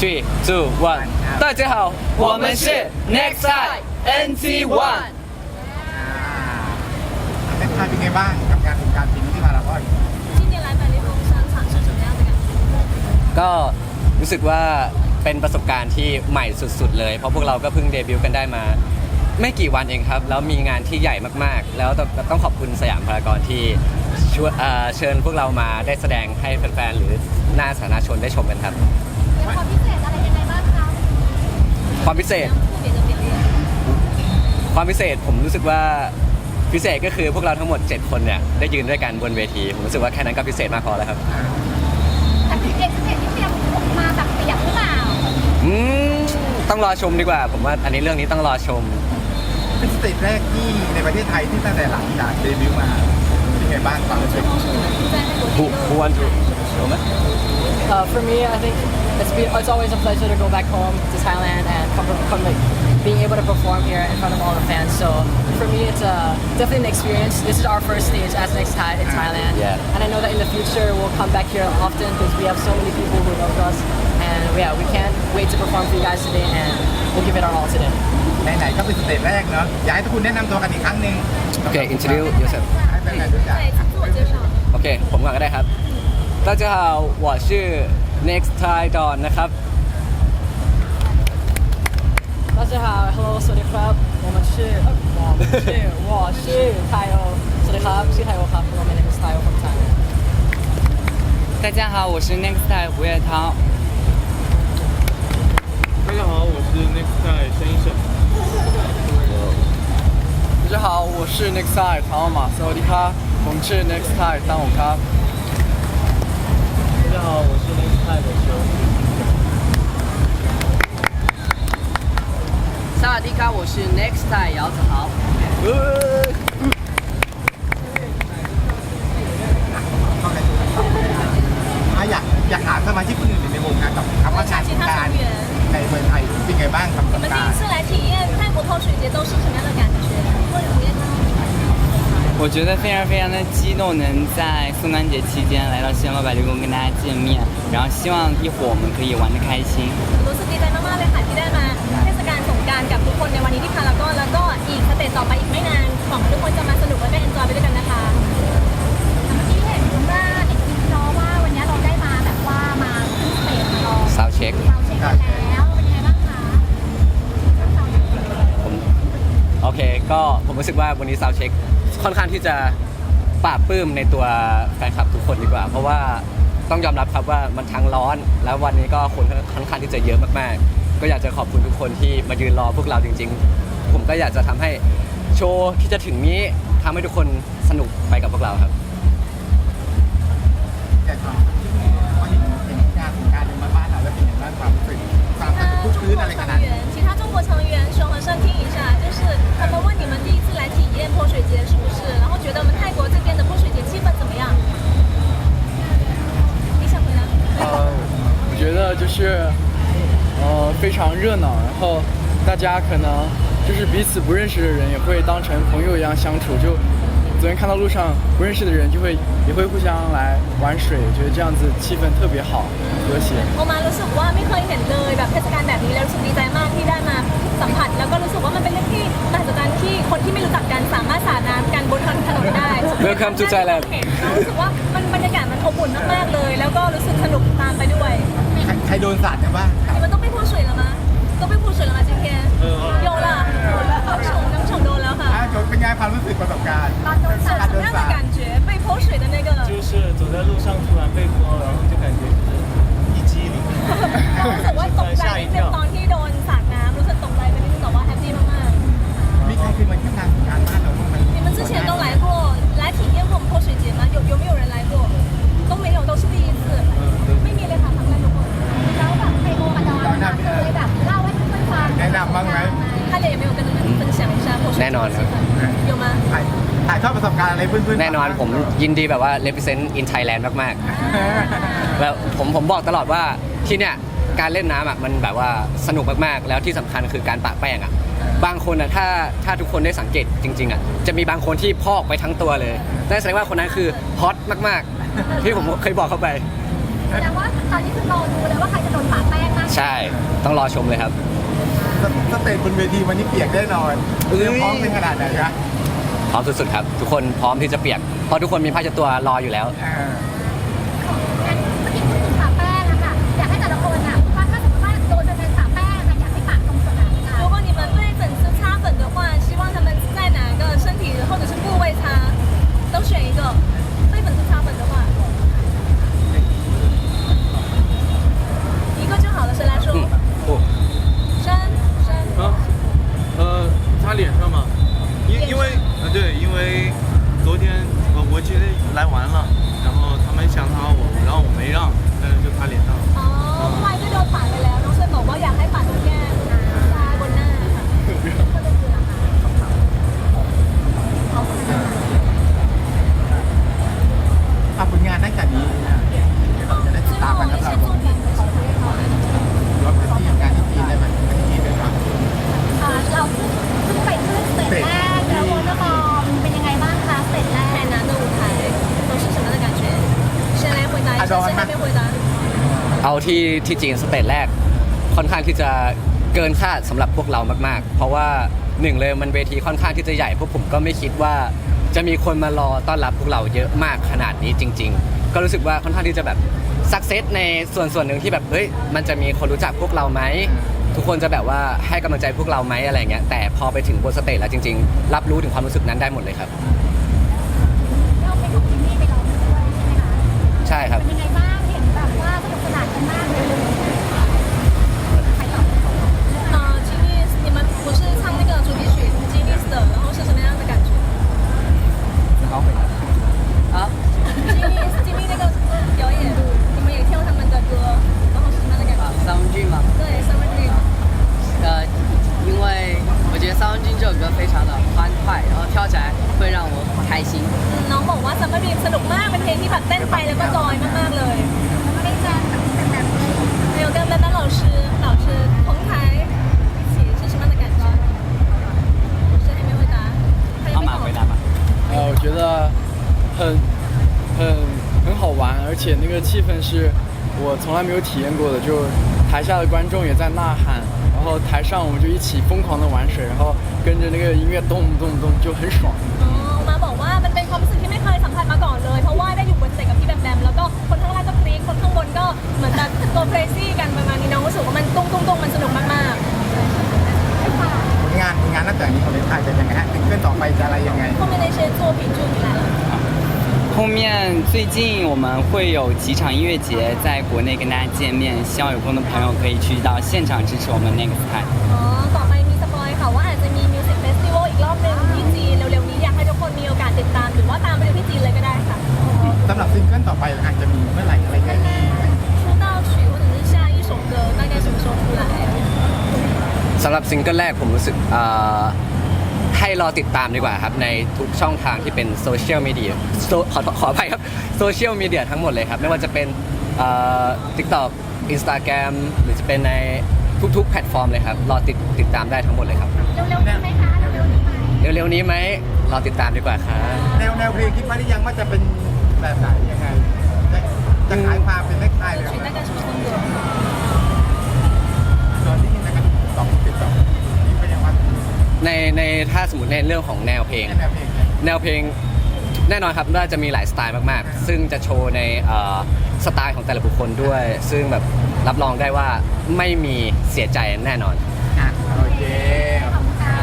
Three, two, one. 大家好，我们是 Next Side NT One。 เน็กไทยเป็นไงบ้างกับงานโครงการปีนี้ที่มาลาก้อย 今年来百丽龙商场是什么样的感觉？ ก็รู้สึกว่าเป็นประสบการณ์ที่ใหม่สุดๆเลย เพราะพวกเราก็เพิ่งเดบิวต์กันได้มา ไม่กี่วันเองครับ แล้วมีงานที่ใหญ่มากๆ แล้วต้องต้องขอบคุณสยามพารากอนที่ชวนเอ่อเชิญพวกเรามาได้แสดงให้แฟนๆ หรือหน้าสาธารณชนได้ชมกันครับ 有ความพิเศ ศ ความพิเศษ ความพิเศษผมรู้สึกว่าพิเศษก็คือพวกเราทั้งหมด 7 คนเนี่ยได้ยืนด้วยกันบนเวที ผมรู้สึกว่าแค่นั้นก็พิเศษมากพอแล้วครับแต่พิเศษพิเศษที่เตรียมมาแบบเปียกหรือเปล่าอืมต้องรอชมดีกว่า ผมว่าอันนี้เรื่องนี้ต้องรอชมเป็นสเตจแรกที่ในประเทศไทยที่ตั้งแต่หลังจากเดบิวต์มาเป็นไงบ้างความรู้สึก Who, who wants to? Uh, for me, I think It's, be, it's always a pleasure to go back home to Thailand and come, come like, being able to perform here in front of all the fans. So for me, it's definitely an experience. This is our first stage as Next Thai in Thailand. Yeah. And I know that in the future we'll come back here often because we have so many people who love us. And yeah, we can't wait to perform for you guys today and we'll give it our all today. Okay, introduce yourself. Okay, ผมก่อนก็ได้ครับ 大家好我是 next Thai Don นะครับ 大家好，Hello，สวัสดีครับ我们是我们是我是ไทโอสวัสดีครับชื่อไทโอครับ My name is Tayo from Thailand. 大家好，我是 Next Time 胡彦涛。大家好，我是 Next Guy 申医生。大家好，我是 Next Time 唐奥马萨瓦迪卡，ผมชื่อ Next Time ตั้งผมครับ 大家 好，我是 Next Guy 的修。萨瓦迪卡，我是 Next Time 姚子豪。 อ่ะอยากอยากถามสมาชิกคนอื่นในวงการกับคำว่างานโครงการในเมืองไทยเป็นไงบ้างครับโคร 你 ง 们第 การ 一次来体验泰国泼水节都是什么样的感觉？或者体验呢？ 我觉得非常非常的激动，能在宋干节期间来到西安老百丽宫跟大家见面，然后希望一会儿我们可以玩得开心。 รู้สึกดีใจมากๆเลยค่ะที่ได้มาเทศกาลสงกรารกับทุกคนในวันนี้ที่พารากอนแล้วก็อีกสเตจต่อไปอีกไม่นานหวังว่าทุกคนจะมาสนุกและก็เอนจอยไปด้วยกันนะคะที่เห็นว่าในคลิปเนาะว่าวันนี้เราได้มาแบบว่ามาขึ้นสเตจรอ Sound check เราเช็คกันแล้วเป็นยังไงบ้างคะ ผมโอเค ก็ผมรู้สึกว่าวันนี้ซาวเช็ค ค่อนข้างที่จะปราบปลื้มในตัวแฟนคลับทุกคนดีกว่า เพราะว่าต้องยอมรับครับว่ามันทั้งร้อน แล้ววันนี้ก็คนค่อนข้างที่จะเยอะมากๆ ก็อยากจะขอบคุณทุกคนที่มายืนรอพวกเราจริง ๆ ผมก็อยากจะทำให้โชว์ที่จะถึงนี้ทำให้ทุกคนสนุกไปกับพวกเราครับ อยากถามพอเห็นเป็นงานโครงการหนึ่งมาบ้านเราแล้วเป็นยังไงบ้างความรู้สึกความสนุกทุกคืนอะไรขนาดนี้ 其他中国成员说和声听一下， 是呃非常热闹，然后大家可能就是彼此不认识的人也会当成朋友一样相处。就总是看到路上不认识的人，就会也会互相来玩水，觉得这样子气氛特别好，和谐。โอมารู้สึกว่าไม่เคยเห็นเลยแบบเทศกาลแบบนี้แล้วรู้สึกดีใจมากที่ได้มาสัมผัสแล้วก็รู้สึกว่ามันเป็นเรื่องที่น่จสนใจที่คนที่ไม่รู้จักกันสามารถสาดน้ำกันบนถนนได้ Welcome to Thailand เห็นล้รู้สึกว่ามันบรรยากาศมันอบอุ่นมากๆเลย แล้วก็รู้สึกสนุกตามไปด้วยใครโดนสาดกันบ้างมันต้องไปพูดสวยแล้วมั้ยต้องไปพูดสวยแล้วมั้ยจริงๆโยล่ะโยล่ะ ย์เป็นไงความรู้สึกประสบการณ์ 是什么样的感觉？被泼水的那个，就是走在路上突然被泼，然后就感觉一激灵。 รู้สึ แน่นอนครับ有吗？ถ่ายถ่ายทอดประสบการณ์อะไรเพื่อนๆแน่นอนผมยินดีแบบว่า represent in Thailand มาก ๆ แล้วผมผมบอกตลอดว่าที่เนี่ยการเล่นน้ำอะมันแบบว่าสนุกมากๆ แล้วที่สำคัญคือการปะแป้งอะ บางคนอะถ้าถ้าทุกคนได้สังเกตจริง ๆอะจะมีบางคนที่พอกไปทั้งตัวเลยนั่นแสดงว่าคนนั้นคือฮอตมากๆ ที่ผมเคยบอกเขาไปเอแสดงว่าตอนนี้คือรอดูเลยว่าใครจะโดนปาแป้งมากใช่ต้องรอชมเลยครับ สสเตจบนเวทีวันนี้เปียกแน่นอนเอ้ยเตรียมพร้อมเป็นขนาดไหนคะพร้อมสุดๆครับ ทุกคนพร้อมที่จะเปียกเพราะทุกคนมีผ้าเช็ดตัวรออยู่แล้วอ่า ที่ที่จีนสเตจแรก ค่อนข้างที่จะเกินคาดสำหรับพวกเรามาก ๆ เพราะว่าหนึ่งเลยมันเวทีค่อนข้างที่จะใหญ่พวกผมก็ไม่คิดว่าจะมีคนมารอต้อนรับพวกเราเยอะมากขนาดนี้จริง ๆ ก็รู้สึกว่าค่อนข้างที่จะแบบสักเซสในส่วนส่วนหนึ่งที่แบบเฮ้ยมันจะมีคนรู้จักพวกเราไหมทุกคนจะแบบว่าให้กำลังใจพวกเราไหมอะไรเงี้ยแต่พอไปถึงบนสเตจแล้วจริง ๆ รับรู้ถึงความรู้สึกนั้นได้หมดเลยครับ เราไปถูกจิมมี่ไปร้องด้วยใช่ไหมคะใช่ครับ เป็นยังไง น้องบอกว่าซัมเมอร์ดีมสนุกมากเป็นเพลงที่แบบเต้นไปแล้วก็จอยมากๆเลยไม่จัง 还有跟丹丹老师老师同台一起是什么样的感觉？谁还没回答？还有没有？吧。呃，我觉得很很很好玩，而且那个气氛是我从来没有体验过的，就台下的观众也在呐喊，然后台上我们就一起疯狂的玩水，然后跟着那个音乐动动动，就很爽。อ๋ 最近我们会有几场音乐节在国内跟大家见面，希望有空的朋友可以去到现场支持我们 Next Time。 อ๋อ ต่อไปมีสปอยค่ะว่าอาจจะมีมิวสิกเฟสติวัลอีกรอบหนึ่งที่จีนเร็วๆนี้อยากให้ทุกคนมีโอกาสติดตาม หรือว่าตามไปดูที่จีนเลยก็ได้ค่ะ สำหรับซิงเกิลต่อไปอาจจะมีเมื่อไหร่อะไรยังไง 出道曲或者是下一首歌大概什么时候出来？ สำหรับซิงเกิลแรกผมรู้สึกเอ่อ ให้รอติดตามดีกว่าครับ ในทุกช่องทางที่เป็นโซเชียลมีเดียขอขออภัยครับโซเชียลมีเดียทั้งหมดเลยครับ ไม่ว่าจะเป็นทิกตอกอินสตาแกรมหรือจะเป็นในทุกๆ แพลตฟอร์มเลยครับ รอติดติดตามได้ทั้งหมดเลยครับ เร็วๆนี้ไหมคะเร็วๆนี้ไหเร็วๆนี้ไหมรอติดตามดีกว่าครับแนวแนวเพลงคิดว่าหรือยังว่าจะเป็นแบบไหนยังไงจะขายความเป็นแม็กคายเลยไห ในในถ้าสมมติในเรื่องของแนวเพลง แนวเพลงแน่นอนครับน่าจะมีหลายสไตล์มากๆ ซึ่งจะโชว์ในสไตล์ของแต่ละบุคคลด้วย ซึ่งแบบรับรองได้ว่าไม่มีเสียใจแน่นอนโอเคขอบคุณค่ะ